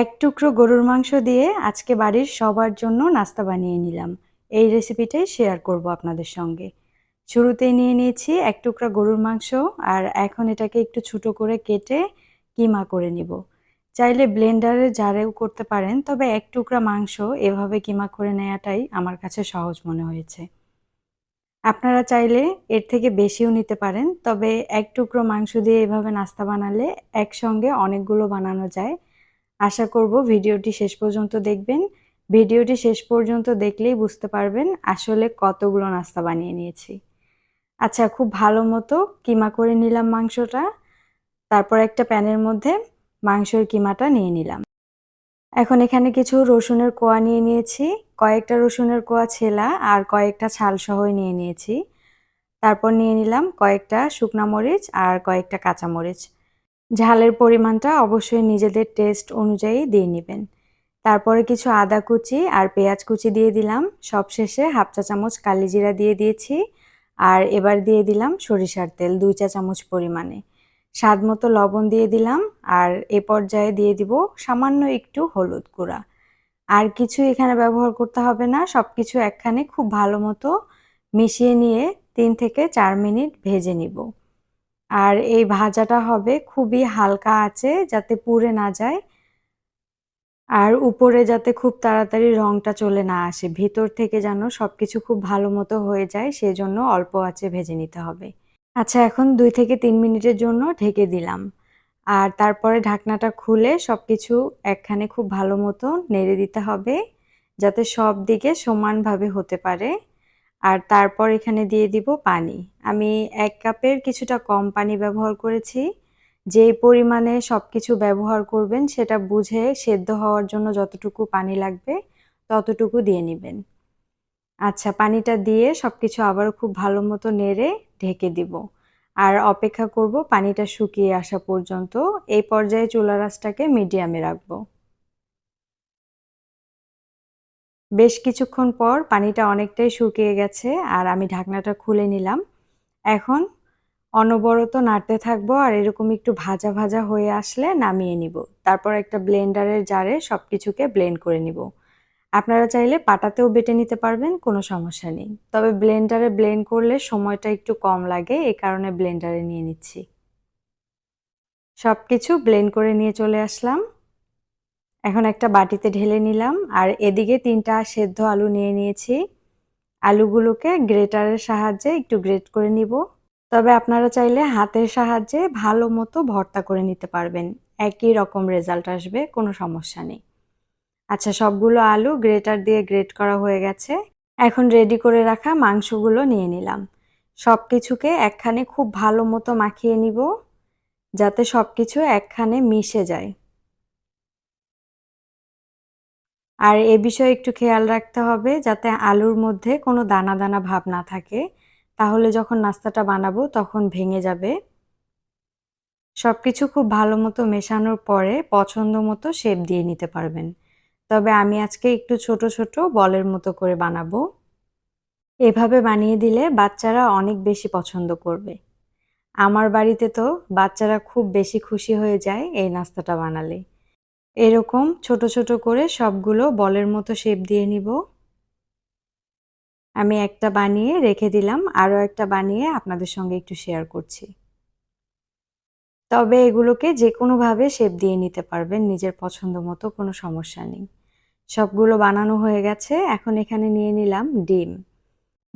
এক টুকরো গরুর মাংস দিয়ে আজকে বাড়ির সবার জন্য নাস্তা বানিয়ে নিলাম। এই রেসিপিটাই শেয়ার করব আপনাদের সঙ্গে। শুরুতেই নিয়ে নিয়েছি এক টুকরা গরুর মাংস আর এখন এটাকে একটু ছোটো করে কেটে কিমা করে নিব। চাইলে ব্লেন্ডারে জারেও করতে পারেন, তবে এক টুকরা মাংস এভাবে কিমা করে নেওয়াটাই আমার কাছে সহজ মনে হয়েছে। আপনারা চাইলে এর থেকে বেশিও নিতে পারেন, তবে এক টুকরো মাংস দিয়ে এভাবে নাস্তা বানালে একসঙ্গে অনেকগুলো বানানো যায়। আশা করব ভিডিওটি শেষ পর্যন্ত দেখবেন। ভিডিওটি শেষ পর্যন্ত দেখলেই বুঝতে পারবেন আসলে কতগুলো নাস্তা বানিয়ে নিয়েছি। আচ্ছা খুব ভালো মতো কিমা করে নিলাম মাংসটা। তারপর একটা প্যানের মধ্যে মাংসের কিমাটা নিয়ে নিলাম। এখন এখানে কিছু রসুনের কোয়া নিয়ে নিয়েছি। কয়েকটা রসুনের কোয়া ছেলা আর কয়েকটা ছাল সহই নিয়ে নিয়েছি। তারপর নিয়ে নিলাম কয়েকটা শুকনা মরিচ আর কয়েকটা কাঁচা মরিচ। ঝালের পরিমাণটা অবশ্যই নিজেদের টেস্ট অনুযায়ী দিয়ে নেবেন। তারপরে কিছু আদা কুচি আর পেঁয়াজ কুচি দিয়ে দিলাম। সবশেষে হাফ চা চামচ কালিজিরা দিয়ে দিয়েছি। আর এবার দিয়ে দিলাম সরিষার তেল দুই চা চামচ পরিমাণে। স্বাদ মতো লবণ দিয়ে দিলাম। আর এ পর্যায়ে দিয়ে দিব সামান্য একটু হলুদ গুঁড়া। আর কিছু এখানে ব্যবহার করতে হবে না সব কিছু একখানে খুব ভালো মতো মিশিয়ে নিয়ে তিন থেকে চার মিনিট ভেজে নিব। আর এই ভাজাটা হবে খুবই হালকা আছে যাতে পুড়ে না যায়। আর উপরে যাতে খুব তাড়াতাড়ি রংটা চলে না আসে, ভিতর থেকে যেন সব কিছু খুব ভালো মতো হয়ে যায়, সেজন্য অল্প আছে ভেজে নিতে হবে। আচ্ছা এখন দুই থেকে তিন মিনিটের জন্য ঢেকে দিলাম। আর তারপরে ঢাকনাটা খুলে সব কিছু একখানে খুব ভালো মতো নেড়ে দিতে হবে, যাতে সব দিকে সমানভাবে হতে পারে। আর তারপর এখানে দিয়ে দিব পানি। আমি এক কাপের কিছুটা কম পানি ব্যবহার করেছি। যেই পরিমাণে সব কিছু ব্যবহার করবেন সেটা বুঝে সেদ্ধ হওয়ার জন্য যতটুকু পানি লাগবে ততটুকু দিয়ে নেবেন। আচ্ছা পানিটা দিয়ে সব কিছু আবার খুব ভালো মতো নেড়ে ঢেকে দিব। আর অপেক্ষা করব পানিটা শুকিয়ে আসা পর্যন্ত। এই পর্যায়ে চুলা রাসটাকে মিডিয়ামে রাখব। বেশ কিছুক্ষণ পর পানিটা অনেকটাই শুকিয়ে গেছে আর আমি ঢাকনাটা খুলে নিলাম। এখন অনবরত নাড়তে থাকব আর এরকম একটু ভাজা ভাজা হয়ে আসলে নামিয়ে নিব। তারপর একটা ব্লেন্ডারের জারে সব কিছুকে ব্লেন্ড করে নিব। আপনারা চাইলে পাটাতেও বেটে নিতে পারবেন, কোনো সমস্যা নেই। তবে ব্লেন্ডারে ব্লেন্ড করলে সময়টা একটু কম লাগে এই কারণে ব্লেন্ডারে নিয়ে নিচ্ছি। সব কিছু ব্লেন্ড করে নিয়ে চলে আসলাম। এখন একটা বাটিতে ঢেলে নিলাম, আর এদিকে তিনটা সেদ্ধ আলু নিয়ে নিয়েছি। আলুগুলোকে গ্রেটারের সাহায্যে একটু গ্রেট করে নিব। তবে আপনারা চাইলে হাতের সাহায্যে ভালো মতো ভর্তা করে নিতে পারবেন। একই রকম রেজাল্ট আসবে, কোনো সমস্যা নেই। আচ্ছা সবগুলো আলু গ্রেটার দিয়ে গ্রেট করা হয়ে গেছে। এখন রেডি করে রাখা মাংসগুলো নিয়ে নিলাম। সব কিছুকে একখানে খুব ভালো মতো মাখিয়ে নিব, যাতে সব কিছু একখানে মিশে যায়। আর এ বিষয়ে একটু খেয়াল রাখতে হবে যাতে আলুর মধ্যে কোনো দানা দানা ভাব না থাকে। তাহলে যখন নাস্তাটা বানাবো তখন ভেঙে যাবে। সব কিছু খুব ভালো মতো মেশানোর পরে পছন্দ মতো শেপ দিয়ে নিতে পারবেন। তবে আমি আজকে একটু ছোট ছোট বলের মতো করে বানাবো। এভাবে বানিয়ে দিলে বাচ্চারা অনেক বেশি পছন্দ করবে। আমার বাড়িতে তো বাচ্চারা খুব বেশি খুশি হয়ে যায় এই নাস্তাটা বানালে। এরকম ছোট ছোট করে সবগুলো বলের মতো শেপ দিয়ে নিব। আমি একটা বানিয়ে রেখে দিলাম, আরও একটা বানিয়ে আপনাদের সঙ্গে একটু শেয়ার করছি। তবে এগুলোকে যে কোনোভাবে শেপ দিয়ে নিতে পারবেন, নিজের পছন্দ মতো, কোনো সমস্যা নেই। সবগুলো বানানো হয়ে গেছে, এখন এখানে নিয়ে নিলাম ডিম।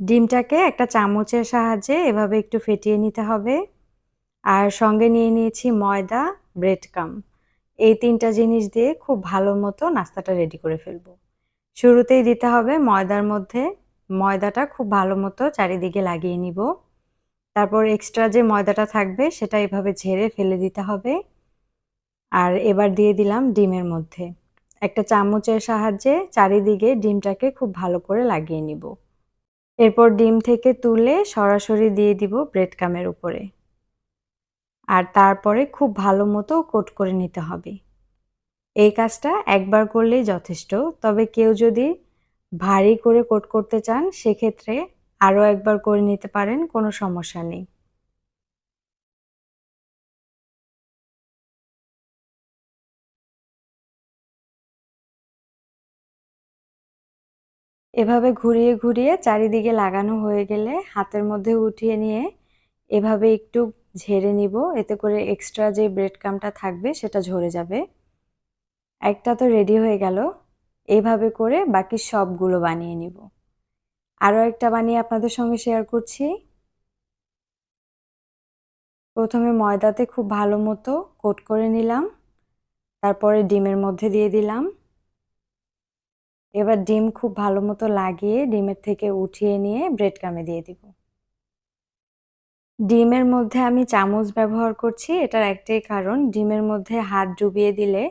ডিমটাকে একটা চামচের সাহায্যে এভাবে একটু ফেটিয়ে নিতে হবে। আর সঙ্গে নিয়ে নিয়েছি ময়দা ব্রেড কাম এই তিনটা জিনিস দিয়ে খুব ভালো মতো নাস্তাটা রেডি করে ফেলব। শুরুতেই দিতে হবে ময়দার মধ্যে। ময়দাটা খুব ভালো মতো চারিদিকে লাগিয়ে নিব। তারপর এক্সট্রা যে ময়দাটা থাকবে সেটা এভাবে ঝেড়ে ফেলে দিতে হবে। আর এবার দিয়ে দিলাম ডিমের মধ্যে। একটা চামচের সাহায্যে চারিদিকে ডিমটাকে খুব ভালো করে লাগিয়ে নিব। এরপর ডিম থেকে তুলে সরাসরি দিয়ে দিব ব্রেড কামের উপরে। আর তারপরে খুব ভালো মতো কোট করে নিতে হবে। এই কাজটা একবার করলেই যথেষ্ট, তবে কেউ যদি ভারী করে কোট করতে চান, সেক্ষেত্রে আরও একবার করে নিতে পারেন, কোনো সমস্যা নেই। এভাবে ঘুরিয়ে ঘুরিয়ে চারিদিকে লাগানো হয়ে গেলে হাতের মধ্যে উঠিয়ে নিয়ে এভাবে একটু ঝেড়ে নিব। এতে করে এক্সট্রা যে ব্রেড ক্রামটা থাকবে সেটা ঝরে যাবে। একটা তো রেডি হয়ে গেল। এইভাবে করে বাকি সবগুলো বানিয়ে নিব। আরও একটা বানিয়ে আপনাদের সঙ্গে শেয়ার করছি। প্রথমে ময়দাতে খুব ভালো মতো কোট করে নিলাম। তারপরে ডিমের মধ্যে দিয়ে দিলাম। এবার ডিম খুব ভালো মতো লাগিয়ে ডিমের থেকে উঠিয়ে নিয়ে ব্রেড কামে দিয়ে দিব। ডিমের মধ্যে আমি চামচ ব্যবহার করছি, এটার একটাই কারণ, ডিমের মধ্যে হাত ডুবিয়ে দিলে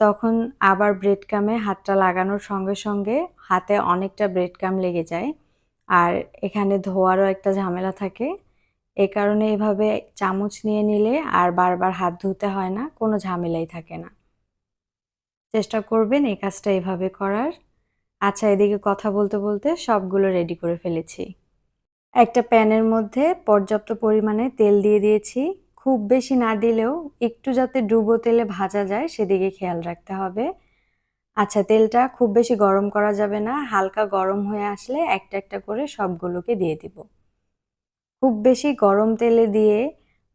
তখন আবার ব্রেড কামে হাতটা লাগানোর সঙ্গে সঙ্গে হাতে অনেকটা ব্রেড কাম লেগে যায়। আর এখানে ধোয়ারও একটা ঝামেলা থাকে, এ কারণে এভাবে চামচ নিয়ে নিলে আর বারবার হাত ধুতে হয় না, কোনো ঝামেলাই থাকে না। চেষ্টা করবেন এই কাজটা এভাবে করার। আচ্ছা এদিকে কথা বলতে বলতে সবগুলো রেডি করে ফেলেছি। একটা প্যানের মধ্যে পর্যাপ্ত পরিমাণে তেল দিয়ে দিয়েছি। খুব বেশি না দিলেও একটু যাতে ডুবো তেলে ভাজা যায় সেদিকে খেয়াল রাখতে হবে। আচ্ছা তেলটা খুব বেশি গরম করা যাবে না, হালকা গরম হয়ে আসলে একটা একটা করে সবগুলোকে দিয়ে দিব। খুব বেশি গরম তেলে দিয়ে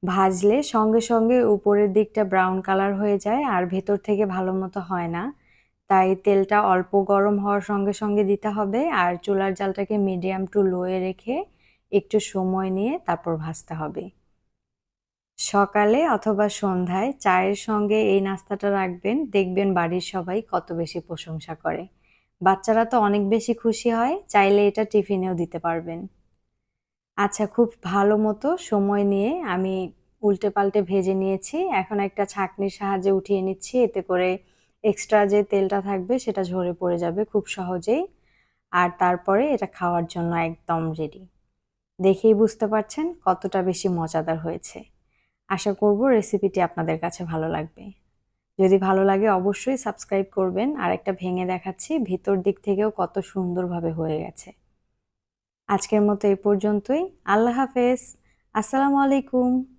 ভাজলে সঙ্গে সঙ্গে উপরের দিকটা ব্রাউন কালার হয়ে যায় আর ভেতর থেকে ভালো মতো হয় না। তাই তেলটা অল্প গরম হওয়ার সঙ্গে সঙ্গে দিতে হবে আর চুলার জালটাকে মিডিয়াম টু লোয়ে রেখে একটু সময় নিয়ে তারপর ভাজতে হবে। সকালে অথবা সন্ধ্যায় চায়ের সঙ্গে এই নাস্তাটা রাখবেন, দেখবেন বাড়ির সবাই কত বেশি প্রশংসা করে। বাচ্চারা তো অনেক বেশি খুশি হয়, চাইলে এটা টিফিনেও দিতে পারবেন। আচ্ছা খুব ভালো মতো সময় নিয়ে আমি উল্টে পাল্টে ভেজে নিয়েছি। এখন একটা ছাঁকনির সাহায্যে উঠিয়ে নিচ্ছি, এতে করে এক্সট্রা যে তেলটা থাকবে সেটা ঝরে পড়ে যাবে খুব সহজেই। আর তারপরে এটা খাওয়ার জন্য একদম রেডি দেখেই বুঝতে পারছেন কতটা বেশি মজাদার হয়েছে। আশা করব রেসিপিটি আপনাদের কাছে ভালো লাগবে। যদি ভালো লাগে অবশ্যই সাবস্ক্রাইব করবেন আর একটা ভেঙে দেখাচ্ছি ভিতর দিক থেকেও কত সুন্দরভাবে হয়ে গেছে। আজকের মতো এ পর্যন্তই। আল্লাহ হাফেজ। আসসালামু আলাইকুম।